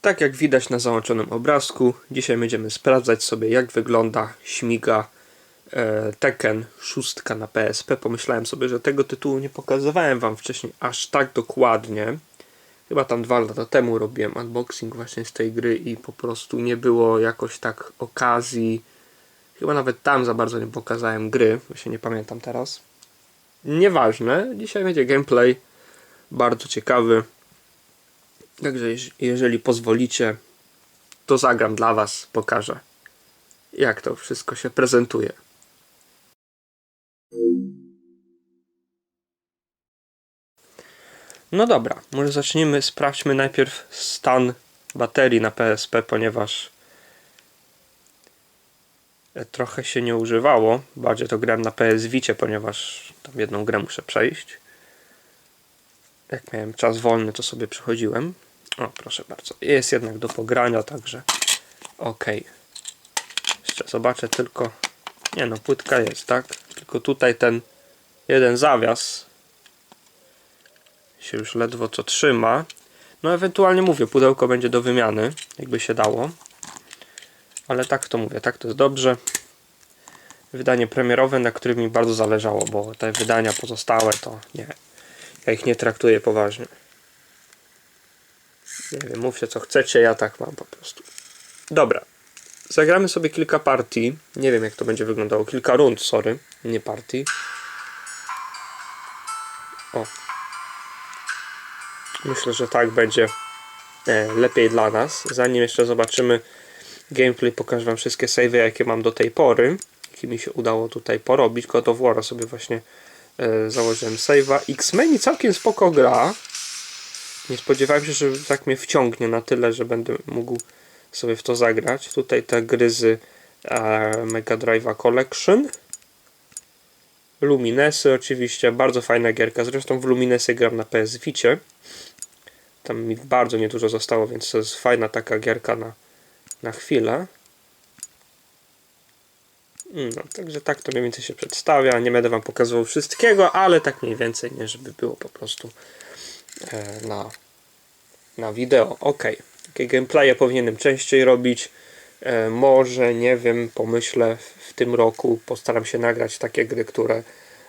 Tak jak widać na załączonym obrazku, dzisiaj będziemy sprawdzać sobie jak wygląda śmiga e, Tekken 6 na PSP. Pomyślałem sobie, że tego tytułu nie pokazywałem wam wcześniej aż tak dokładnie. Chyba tam dwa lata temu robiłem unboxing właśnie z tej gry i po prostu nie było jakoś tak okazji. Chyba nawet tam za bardzo nie pokazałem gry, się nie pamiętam teraz. Nieważne, dzisiaj będzie gameplay bardzo ciekawy. Także jeż- jeżeli pozwolicie, to zagram dla Was, pokażę jak to wszystko się prezentuje. No dobra, może zacznijmy, sprawdźmy najpierw stan baterii na PSP, ponieważ trochę się nie używało. Bardziej to grałem na PS Vicie, ponieważ tam jedną grę muszę przejść. Jak miałem czas wolny, to sobie przychodziłem. O, proszę bardzo. Jest jednak do pogrania, także ok. Jeszcze zobaczę tylko. Nie no, płytka jest, tak? Tylko tutaj ten jeden zawias się już ledwo co trzyma. No ewentualnie mówię, pudełko będzie do wymiany, jakby się dało. Ale tak to mówię, tak to jest dobrze. Wydanie premierowe, na którym mi bardzo zależało, bo te wydania pozostałe to nie. Ja ich nie traktuję poważnie. Nie wiem, mówcie co chcecie, ja tak mam po prostu. Dobra. Zagramy sobie kilka partii. Nie wiem jak to będzie wyglądało. Kilka rund, sorry. Nie partii. O. Myślę, że tak będzie e, lepiej dla nas. Zanim jeszcze zobaczymy gameplay, pokażę wam wszystkie savey, jakie mam do tej pory. Jakie mi się udało tutaj porobić. God of War sobie właśnie e, założyłem save'a. X-Men całkiem spoko gra. Nie spodziewałem się, że tak mnie wciągnie na tyle, że będę mógł sobie w to zagrać. Tutaj te gry z e, Mega Drive'a Collection. Luminesy oczywiście, bardzo fajna gierka. Zresztą w Luminesy gram na PS Vicie. Tam mi bardzo niedużo zostało, więc to jest fajna taka gierka na, na chwilę. No, także tak to mniej więcej się przedstawia. Nie będę wam pokazywał wszystkiego, ale tak mniej więcej, nie żeby było po prostu na, na wideo. Ok, takie gameplaye powinienem częściej robić. E, może, nie wiem, pomyślę w tym roku, postaram się nagrać takie gry, które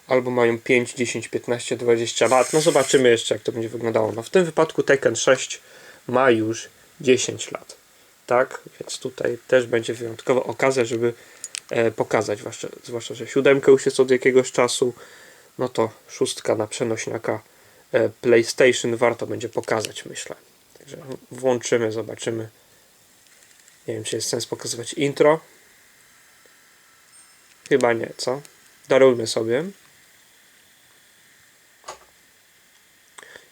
albo mają 5, 10, 15, 20 lat. No zobaczymy jeszcze, jak to będzie wyglądało. No w tym wypadku Tekken 6 ma już 10 lat. Tak? Więc tutaj też będzie wyjątkowa okazja, żeby e, pokazać, zwłaszcza, zwłaszcza, że siódemkę już jest od jakiegoś czasu, no to szóstka na przenośniaka e, PlayStation warto będzie pokazać, myślę. Także włączymy, zobaczymy. Nie wiem, czy jest sens pokazywać intro. Chyba nie, co? Darujmy sobie.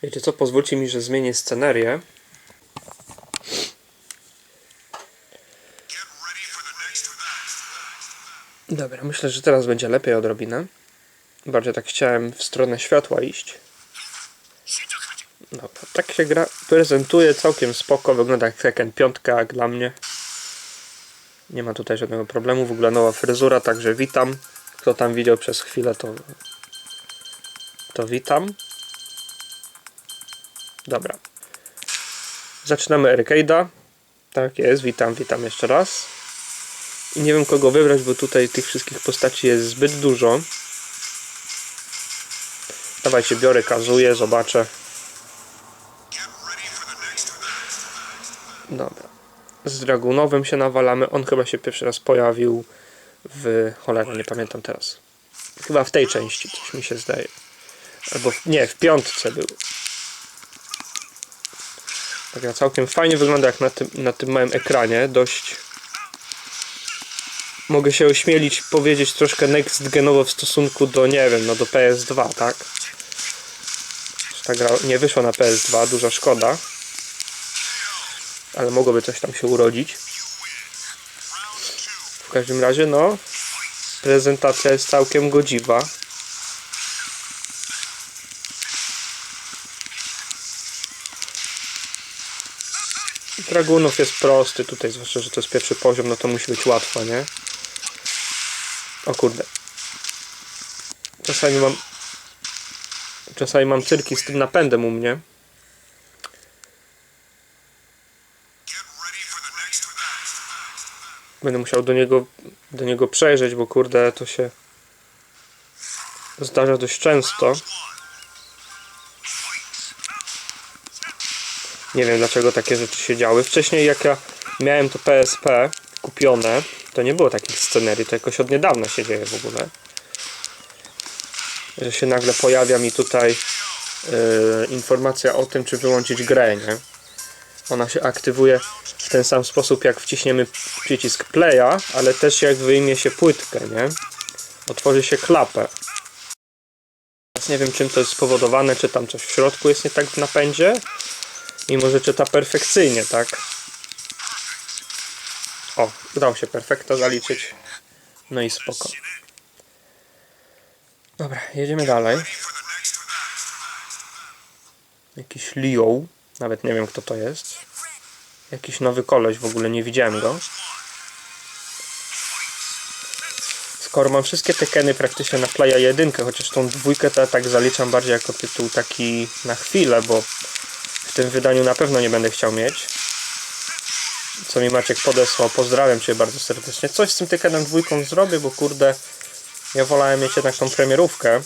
Wiecie co, pozwólcie mi, że zmienię scenerię. Dobra, myślę, że teraz będzie lepiej odrobinę. Bardziej tak chciałem w stronę światła iść. Dobra, tak się gra prezentuje całkiem spoko, wygląda jak Tekken 5 jak dla mnie. Nie ma tutaj żadnego problemu, w ogóle nowa fryzura, także witam. Kto tam widział przez chwilę, to, to witam. Dobra. Zaczynamy arcade'a. Tak jest, witam, witam jeszcze raz. I nie wiem kogo wybrać, bo tutaj tych wszystkich postaci jest zbyt dużo. Dawajcie, biorę, kazuję, zobaczę. Dobra. Z Dragunowym się nawalamy. On chyba się pierwszy raz pojawił w... Cholera, nie pamiętam teraz. Chyba w tej części, coś mi się zdaje. Albo w... nie, w piątce był. Taka całkiem fajnie wygląda jak na tym, na tym małym ekranie. Dość mogę się ośmielić powiedzieć troszkę next genowo w stosunku do, nie wiem, no do PS2, tak? Ta gra nie wyszła na PS2, duża szkoda. Ale mogłoby coś tam się urodzić. W każdym razie, no, prezentacja jest całkiem godziwa. Dragunów jest prosty tutaj, zwłaszcza, że to jest pierwszy poziom, no to musi być łatwo, nie? O kurde. Czasami mam... Czasami mam cyrki z tym napędem u mnie. Będę musiał do niego, do niego przejrzeć, bo kurde, to się zdarza dość często. Nie wiem dlaczego takie rzeczy się działy. Wcześniej jak ja miałem to PSP kupione, to nie było takich scenerii, to jakoś od niedawna się dzieje w ogóle. Że się nagle pojawia mi tutaj yy, informacja o tym, czy wyłączyć grę, nie? Ona się aktywuje w ten sam sposób, jak wciśniemy przycisk playa, ale też jak wyjmie się płytkę, nie? Otworzy się klapę. Teraz nie wiem, czym to jest spowodowane, czy tam coś w środku jest nie tak w napędzie, mimo że czyta perfekcyjnie, tak? O, udało się perfekta zaliczyć. No i spoko. Dobra, jedziemy dalej. Jakiś Leo. Nawet nie wiem kto to jest. Jakiś nowy koleś, w ogóle nie widziałem go. Skoro mam wszystkie tekeny praktycznie na Playa 1, chociaż tą dwójkę to tak zaliczam bardziej jako tytuł taki na chwilę, bo w tym wydaniu na pewno nie będę chciał mieć. Co mi Maciek podesłał, pozdrawiam Cię bardzo serdecznie. Coś z tym tekenem dwójką zrobię, bo kurde, ja wolałem mieć jednak tą premierówkę.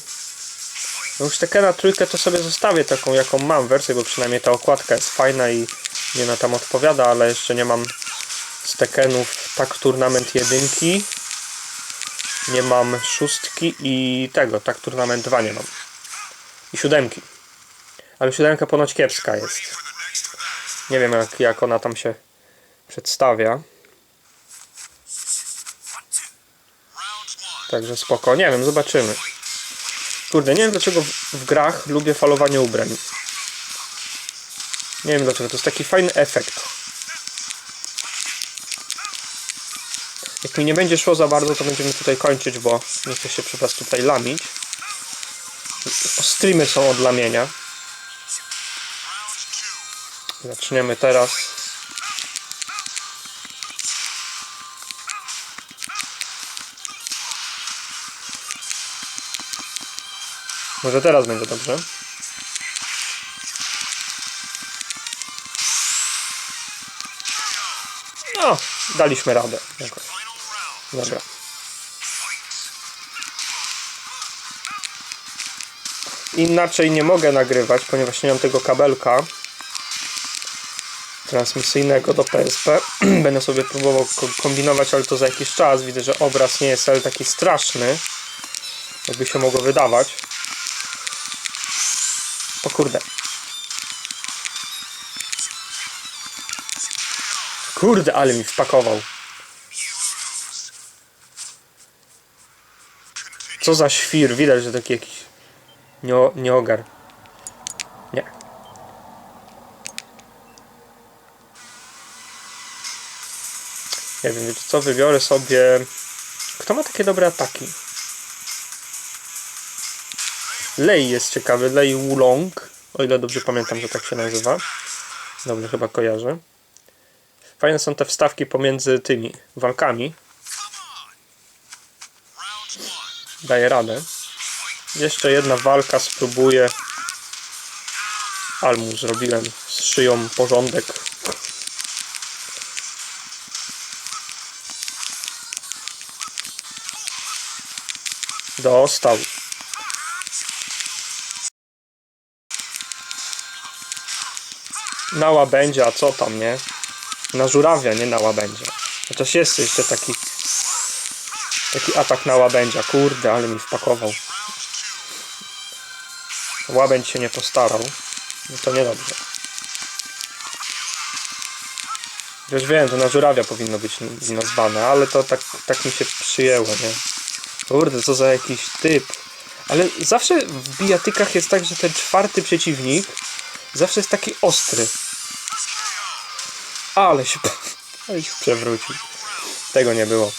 No już tekena trójkę to sobie zostawię taką jaką mam wersję, bo przynajmniej ta okładka jest fajna i nie na tam odpowiada, ale jeszcze nie mam z tekenów tak turnament jedynki. Nie mam szóstki i tego, tak turnament 2 nie mam. I siódemki. Ale siódemka ponoć kiepska jest. Nie wiem jak, jak ona tam się przedstawia. Także spoko. Nie wiem, zobaczymy. Kurde, nie wiem dlaczego w, w grach lubię falowanie ubrań. Nie wiem dlaczego, to jest taki fajny efekt. Jak mi nie będzie szło za bardzo, to będziemy tutaj kończyć, bo nie chcę się przy was tutaj lamić. Streamy są od lamienia. Zaczniemy teraz. Może teraz będzie dobrze. No, daliśmy radę. Jakoś. Dobra. Inaczej nie mogę nagrywać, ponieważ nie mam tego kabelka transmisyjnego do PSP. Będę sobie próbował ko- kombinować, ale to za jakiś czas. Widzę, że obraz nie jest wcale taki straszny, jakby się mogło wydawać. O kurde. Kurde, ale mi wpakował. Co za świr, widać, że taki jakiś nie, nieogar. Nie. Nie wiem, co, wybiorę sobie... Kto ma takie dobre ataki? Lei jest ciekawy, Lei Wulong, o ile dobrze pamiętam, że tak się nazywa. Dobrze chyba kojarzę. Fajne są te wstawki pomiędzy tymi walkami. Daje radę. Jeszcze jedna walka, spróbuję. Almu zrobiłem z szyją porządek. Dostał. Na a co tam, nie? Na żurawia, nie na łabędzia. Chociaż jest jeszcze taki taki atak na łabędzia. Kurde, ale mi wpakował. Łabędź się nie postarał. No to niedobrze. Już wiem, że na żurawia powinno być nazwane, ale to tak, tak mi się przyjęło, nie? Kurde, co za jakiś typ. Ale zawsze w bijatykach jest tak, że ten czwarty przeciwnik zawsze jest taki ostry. Ale się, ale się przewrócił. Tego nie było.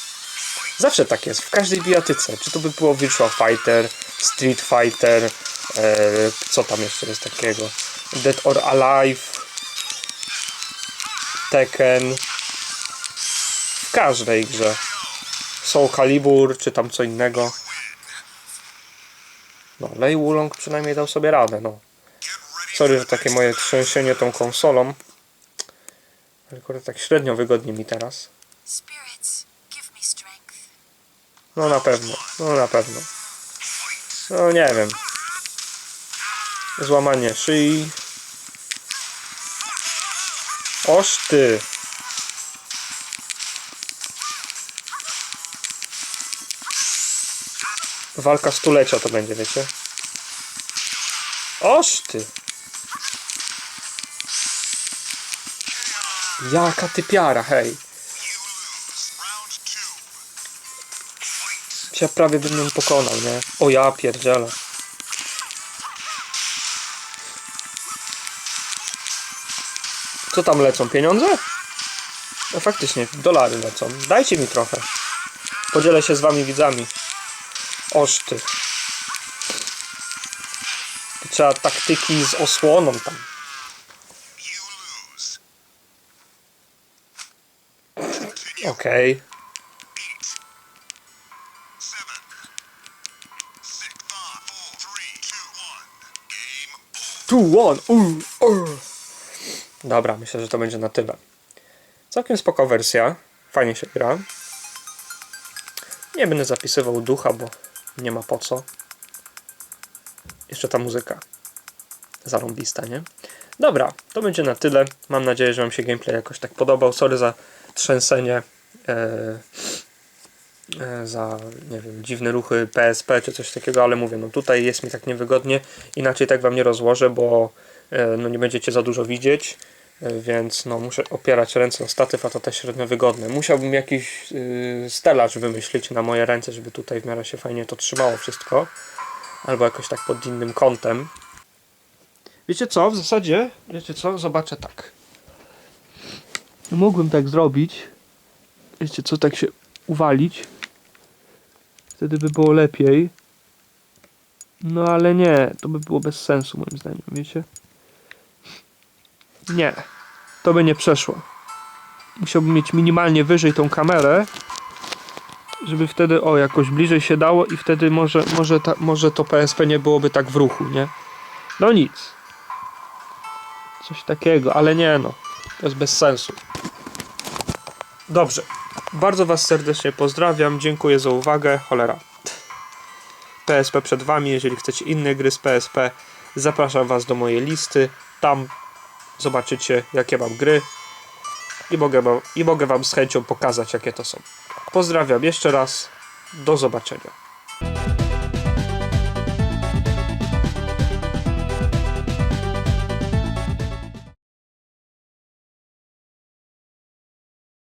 Zawsze tak jest, w każdej bijatyce. Czy to by było Virtua Fighter, Street Fighter, e, co tam jeszcze jest takiego? Dead or Alive, Tekken. W każdej grze. Soul Calibur, czy tam co innego. No, Lei Wulong przynajmniej dał sobie radę, no. Sorry, że takie moje trzęsienie tą konsolą. Akurat tak średnio wygodnie mi teraz. No na pewno, no na pewno. No nie wiem. Złamanie szyi. Oż ty. Walka stulecia to będzie, wiecie? Oż Jaka typiara, hej. Ja prawie bym ją pokonał, nie? O ja pierdzielę. Co tam lecą? Pieniądze? No faktycznie, dolary lecą. Dajcie mi trochę. Podzielę się z wami widzami. Oż ty. To trzeba taktyki z osłoną tam. Okej. Two, one, uh, uh. Dobra, myślę, że to będzie na tyle. Całkiem spoko wersja. Fajnie się gra. Nie będę zapisywał ducha, bo nie ma po co. Jeszcze ta muzyka. Zarąbista, nie? Dobra, to będzie na tyle. Mam nadzieję, że Wam się gameplay jakoś tak podobał. Sorry za trzęsenie. E, e, za, nie wiem, dziwne ruchy PSP czy coś takiego, ale mówię, no tutaj jest mi tak niewygodnie. Inaczej tak Wam nie rozłożę, bo e, no nie będziecie za dużo widzieć. Więc no, muszę opierać ręce o statyw, a to też średnio wygodne. Musiałbym jakiś stelaż wymyślić na moje ręce, żeby tutaj w miarę się fajnie to trzymało wszystko. Albo jakoś tak pod innym kątem. Wiecie co? W zasadzie, wiecie co? Zobaczę tak. Mógłbym tak zrobić. Wiecie co? Tak się uwalić. Wtedy by było lepiej. No ale nie, to by było bez sensu moim zdaniem, wiecie? Nie, to by nie przeszło. Musiałbym mieć minimalnie wyżej tą kamerę, żeby wtedy, o, jakoś bliżej się dało i wtedy może, może, ta, może to PSP nie byłoby tak w ruchu, nie? No nic. Coś takiego, ale nie no. To jest bez sensu. Dobrze. Bardzo Was serdecznie pozdrawiam. Dziękuję za uwagę. Cholera. PSP przed Wami. Jeżeli chcecie inne gry z PSP, zapraszam Was do mojej listy. Tam zobaczycie, jakie mam gry. I mogę, wam, I mogę Wam z chęcią pokazać, jakie to są. Pozdrawiam jeszcze raz. Do zobaczenia.